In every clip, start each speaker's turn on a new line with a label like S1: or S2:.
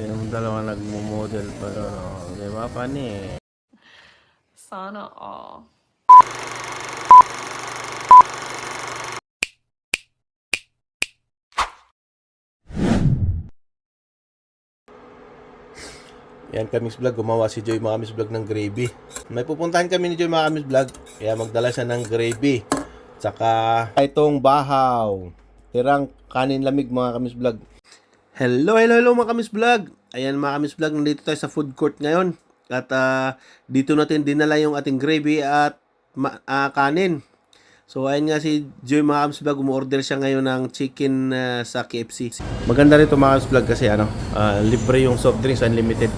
S1: Yung dalawa nagmo-model pa doon. Oh. Di ba, pani?
S2: Sana all.
S1: Yan, Kamis Vlog. Gumawa si Joy mga Kamis Vlog ng gravy. May pupuntahan kami ni Joy mga Kamis Vlog. Kaya magdala siya ng gravy. Tsaka itong bahaw. Tirang kanin lamig mga Kamis Vlog. Hello, hello, hello mga Kamis Vlog. Ayan mga Kamis Vlog, nandito tayo sa food court ngayon. At ah, dito natin dinala yung ating gravy at ah, kanin. So ayun nga si Joy mga Kamis Vlog, umorder siya ngayon ng chicken ah, sa KFC. Maganda rito mga Kamis Vlog kasi ano, ah, libre yung soft drinks, unlimited.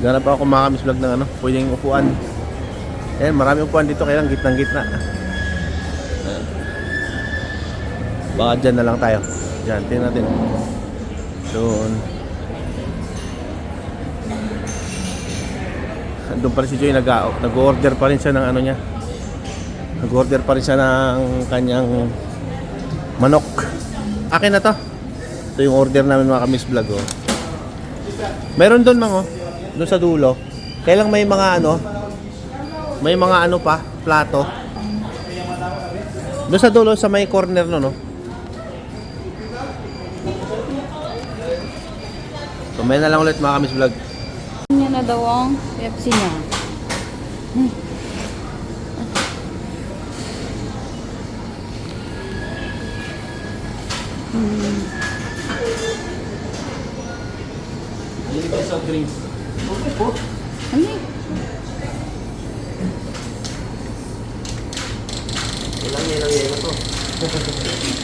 S1: Ganap ako mga Kamis Vlog ng ano, pwedeng upuan. Ayan, marami upuan dito, kaya lang gitnang gitna. Ayan. Baka dyan na lang tayo. Dyan, tingnan natin. Doon. Doon pa rin si Joy, nag- nag-order pa rin siya ng ano niya. Nag-order pa rin siya ng kanyang manok. Akin na to. Ito yung order namin mga kamis vlog oh. Meron doon mga oh. Doon sa dulo. Kailang may mga ano, may mga ano pa, plato. Doon sa dulo, sa may corner no, no? So, may na lang ulit mga kamis vlog.
S3: Niya na daw ang Pepsi niya.
S1: Hindi ko soft drinks. Okay po.
S3: Ano?
S1: Ilang ilang yelo to.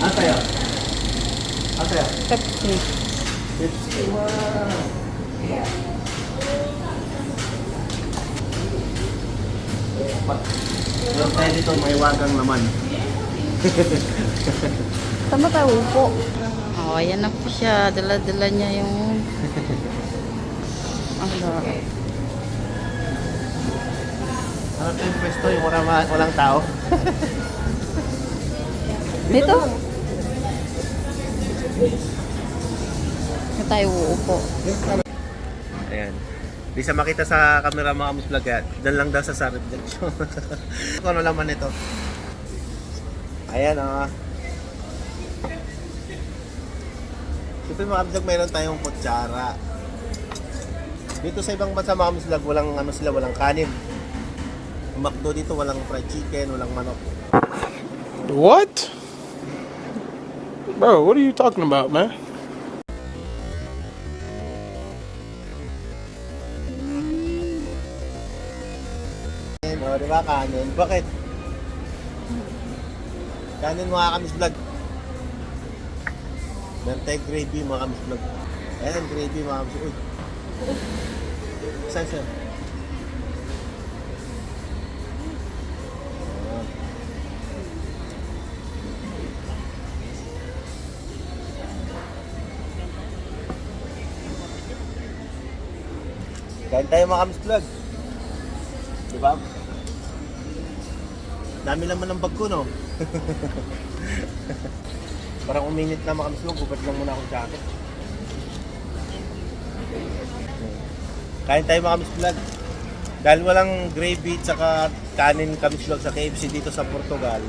S1: Ata ya. Ata ya.
S3: Pepsi.
S1: Pepsi. Wow. Meron tayo dito may wagang naman.
S3: Tama tayo po. Oh, ayan na po siya. Dala-dala niya yung... Ano?
S1: Ano ito yung pwesto yung walang, walang tao?
S3: Dito? Na tayo uupo.
S1: Ayan. Di siya makita sa camera mga mus vlog yan. Diyan lang daw sa Sarip Junction. Ano laman ito. Ayan ah. Siyempre mga vlog mayroon tayong kutsara. Dito sa ibang bansa mga mus vlog walang ano sila walang kanin. Ang McDo dito walang fried chicken, walang manok.
S4: What? Bro, what are you talking about, man?
S1: Kanin, o, di ba kanin? Bakit? Kanin mga kamis vlog. Meron tayong gravy mga kamis vlog. Ayan, gravy mga kamis Uy. Saan siya? Kain tayo mga kamis vlog. Di ba? Dami naman ng bag ko, no? Parang uminit na mga kamislo, gubad lang muna akong jacket. Kain tayo mga kamis vlog. Dahil walang gravy tsaka kanin kamis vlog sa KFC dito sa Portugal,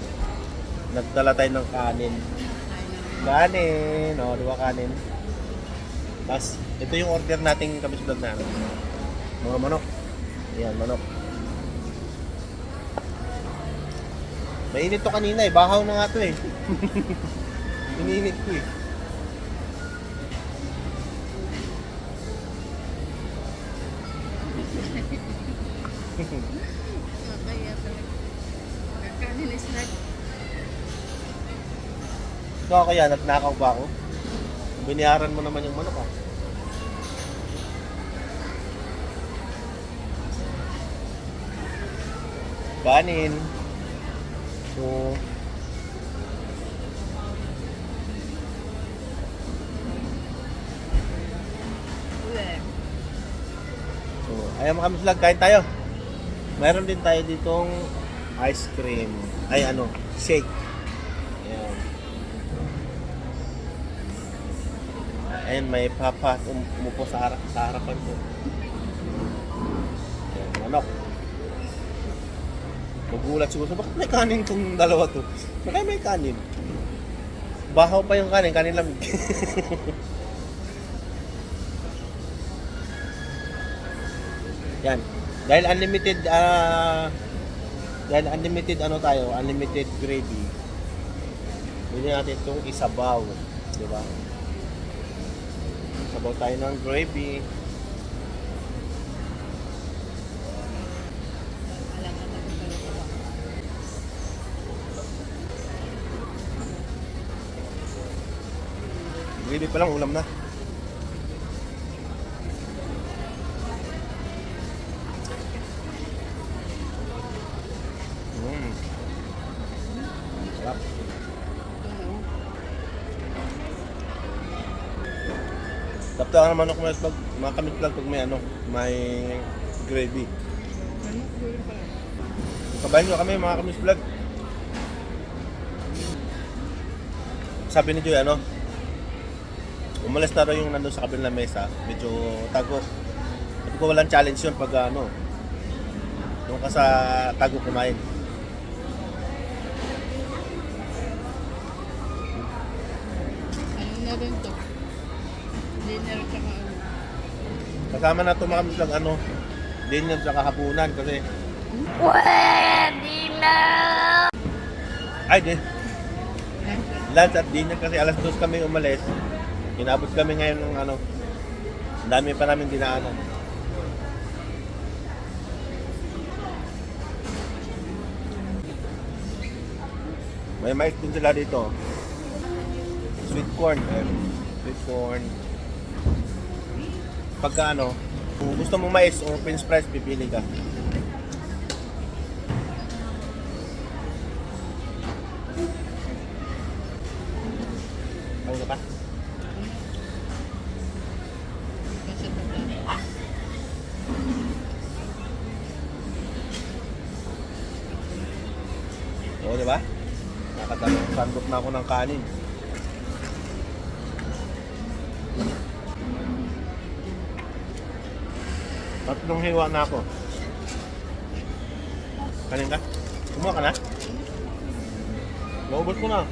S1: nagdala tayo ng kanin. Kanin, o, di kanin? Tapos, ito yung order nating kamis vlog namin. Mga manok. Ayan, manok. Mainit to kanina eh. Bahaw na nga to eh. Ininit ko eh. Ikaw kaya, nagnakaw ba ako? Biniyaran mo naman yung manok ah. Kanin. So, so ayan mga kamislag, kain tayo. Mayroon din tayo ditong ice cream. Ay ano, shake. Ayan. Ayan, may papa um, umupo sa, sa harapan ko. Ayan, manok. Magulat siguro, bakit may kanin tong dalawa to? Bakit may kanin? Bahaw pa yung kanin, kanin lamig. Yan. Dahil unlimited, ah, dahil unlimited ano tayo, unlimited gravy. Bili natin itong isabaw. Di ba? Sabaw tayo ng gravy. Gravy pa lang, ulam na. Mm. Sarap. Tapos ang manok mo pag mga kamit lang pag may ano, may gravy. Kabayan nyo kami mga kamis vlog. Sabi ni Joy ano, umalis na raw yung nandun sa kabilang mesa, medyo tago. Sabi ko walang challenge yun pag ano, nung ka sa tago kumain.
S3: Ano na rin to? Dinner tsaka ano.
S1: Kasama na ito mga vlog ano, dinner sa kahapunan kasi
S3: Pwede na!
S1: Ay, di. Lunch at dinner kasi alas 2 kami umalis. Inabot kami ngayon ng ano. Dami pa namin dinaanan. May mais din sila dito. Sweet corn. Eh. Sweet corn. Pagka ano, kung gusto mo mais o french fries, pipili ka na ako ng kanin. Tatlong hiwa na ako. Kanin ka? Kumuha ka na? Naubos ko na.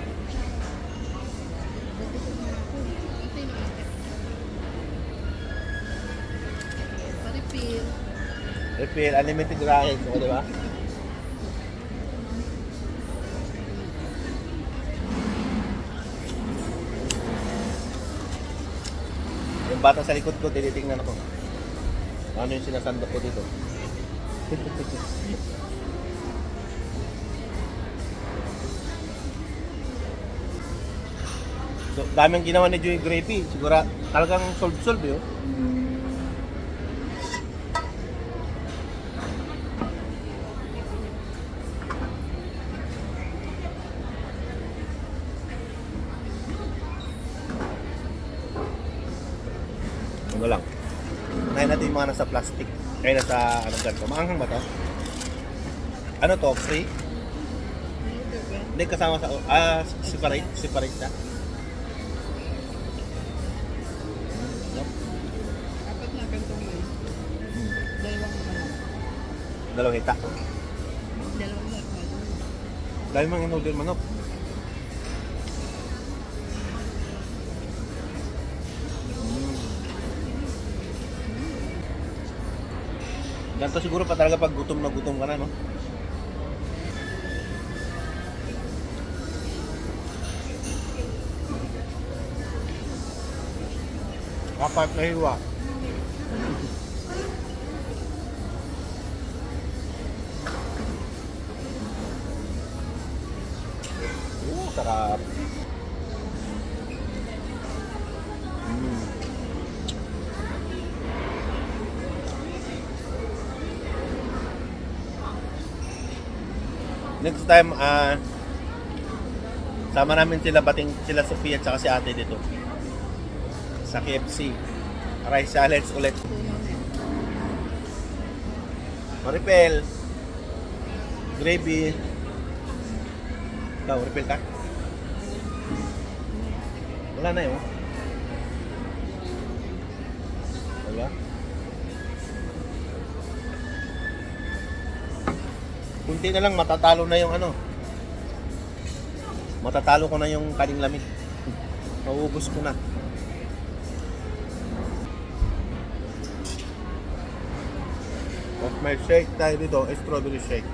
S3: Refill.
S1: Refill, unlimited rice. O, di ba? Bata sa likod ko, tinitingnan ako. Ano yung sinasandok ko dito? So, daming ginawa ni Joey Gravy. Siguro talagang solve-solve yun. Ano lang. Unahin natin yung mga nasa plastic. Kaya nasa ano ganito. Maanghang ba to? Ano to? Free? Hindi kasama sa... Ah, separate? Separate na? Nope.
S3: Apat na ganito ngayon. Dalawang.
S1: Dalawang hita.
S3: Dalawang normal.
S1: Dahil mga in-order manok. Ganito siguro pa talaga pag gutom na gutom ka na, no? Apat na hiwa. Sarap. Next time, ah, sama namin sila bating sila Sofia at si ate dito. Sa KFC. Rice salads ulit. Maripel. Gravy. Ikaw, refill ka? Wala na yun. Kunti na lang matatalo na yung ano. Matatalo ko na yung kaning lamig. Mauubos ko na. At may shake tayo dito, strawberry shake.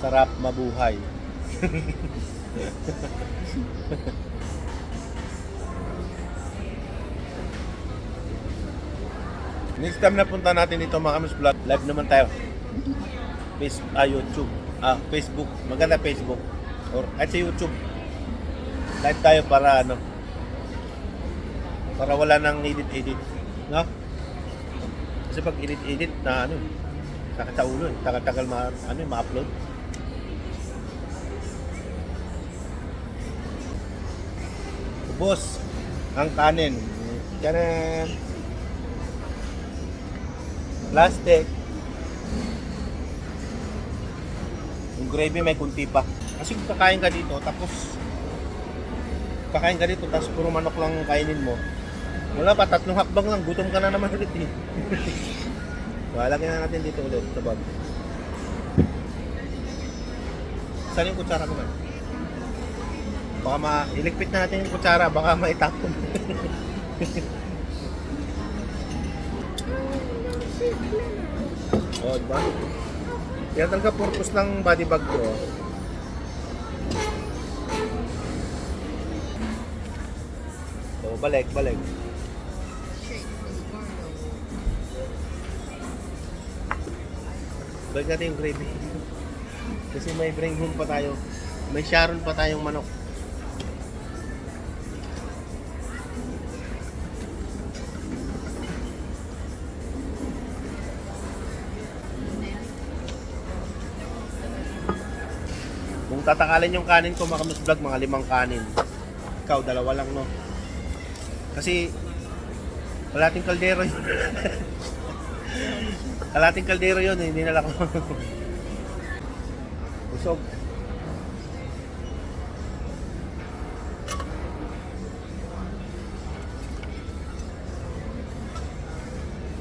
S1: Sarap mabuhay. Next time na punta natin dito mga kamis vlog, live naman tayo. Face, ah, YouTube. Ah, Facebook. Maganda Facebook. Or, at sa YouTube. Live tayo para ano, para wala nang edit-edit. No? Kasi pag edit-edit na ano, sa ulo eh. Tagal-tagal ma, ano, eh, ma-upload. Ubos ang kanin. Tiyanan! Plastic. Yung gravy may kunti pa. Kasi kung kakain ka dito, tapos kakain ka dito, tapos puro manok lang kainin mo. Wala pa, tatlong hakbang lang, gutom ka na naman ulit eh. Wala na natin dito ulit sa bag. Saan yung kutsara ko man? Baka ma iligpit na natin yung kutsara, baka maitapon. oh, diba? Yan talaga purpose ng body bag ko. oh. So, balik, balik. Balik natin yung gravy. Kasi may bring home pa tayo. May Sharon pa tayong manok. Kung tatakalin yung kanin ko, makamus vlog, mga limang kanin. Ikaw, dalawa lang, no? Kasi, kalating kaldero yun. kalating kaldero yun, eh, hindi nila ko. Busog.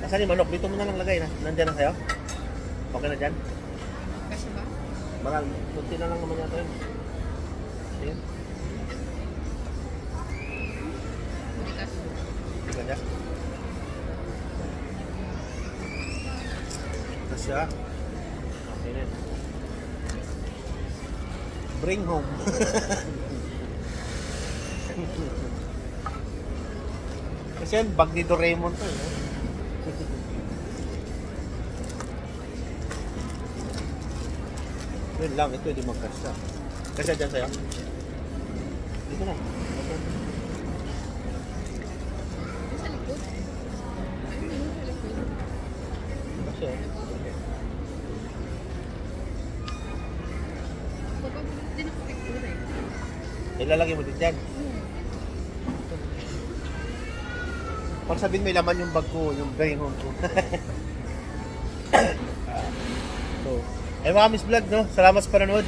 S1: Nasaan yung manok? Dito mo na lang lagay. Nas- Nandyan na sa'yo? Okay na dyan?
S3: Kasi ba?
S1: Marami. Kunti na lang naman yata yun. Ayan. Ka Kasi ah. Okay na. Bring home. Kasi yan, bag ni Doraemon to eh. Yun lang, ito hindi magkasya. Kasi dyan sa'yo? Dito na.
S3: Sa likod. Sa likod.
S1: Kasi,
S3: Kapag din ako picture eh.
S1: ilalagay mo din dyan. Pag sabihin may laman yung bag ko, yung bring home ko. so, ay mga Miss Vlog, no? Salamat sa panonood.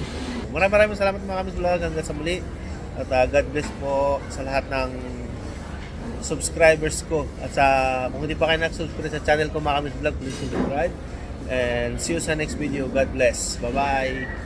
S1: Maraming maraming salamat mga Miss Vlog hanggang sa muli. At ah, God bless po sa lahat ng subscribers ko. At sa kung hindi pa kayo nag-subscribe sa channel ko mga Miss Vlog, please subscribe. And see you sa next video. God bless. Bye-bye.